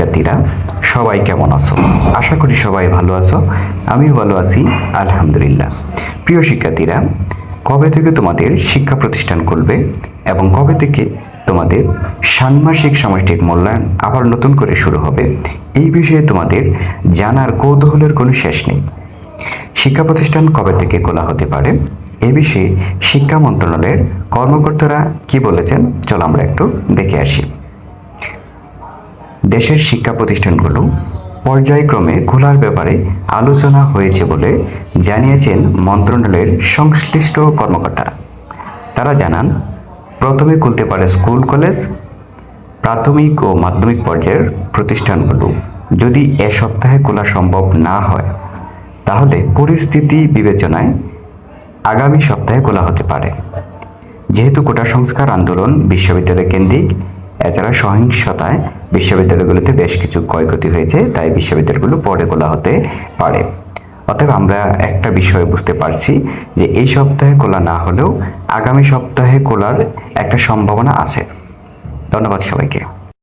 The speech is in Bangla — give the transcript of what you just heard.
শিক্ষার্থীরা, সবাই কেমন আছো? আশা করি সবাই ভালো আছো। আমিও ভালো আছি, আলহামদুলিল্লাহ। প্রিয় শিক্ষার্থীরা, কবে থেকে তোমাদের শিক্ষা প্রতিষ্ঠান খুলবে এবং কবে থেকে তোমাদের ষান্মাসিক সামষ্টিক মূল্যায়ন আবার নতুন করে শুরু হবে, এই বিষয়ে তোমাদের জানার কৌতূহলের কোনো শেষ নেই। শিক্ষা প্রতিষ্ঠান কবে থেকে খোলা হতে পারে, এ বিষয়ে শিক্ষা মন্ত্রণালয়ের কর্মকর্তারা কি বলেছেন, চলো আমরা একটু দেখে আসি। দেশের শিক্ষা প্রতিষ্ঠানগুলো পর্যায়ক্রমে খোলার ব্যাপারে আলোচনা হয়েছে বলে জানিয়েছেন মন্ত্রণালয়ের সংশ্লিষ্ট কর্মকর্তারা। তারা জানান, প্রথমে খুলতে পারে স্কুল, কলেজ, প্রাথমিক ও মাধ্যমিক পর্যায়ের প্রতিষ্ঠানগুলো। যদি এ সপ্তাহে খোলা সম্ভব না হয়, তাহলে পরিস্থিতি বিবেচনায় আগামী সপ্তাহে খোলা হতে পারে। যেহেতু কোটা সংস্কার আন্দোলন বিশ্ববিদ্যালয় কেন্দ্রিক এছাড়া সহিংসতায় বিশ্ববিদ্যালয়গুলোতে বেশ কিছু ক্ষয়ক্ষতি হয়েছে, তাই বিশ্ববিদ্যালয়গুলো পরে খোলা হতে পারে। অতএব আমরা একটা বিষয় বুঝতে পারছি যে এই সপ্তাহে খোলা না হলেও আগামী সপ্তাহে খোলার একটা সম্ভাবনা আছে। ধন্যবাদ সবাইকে।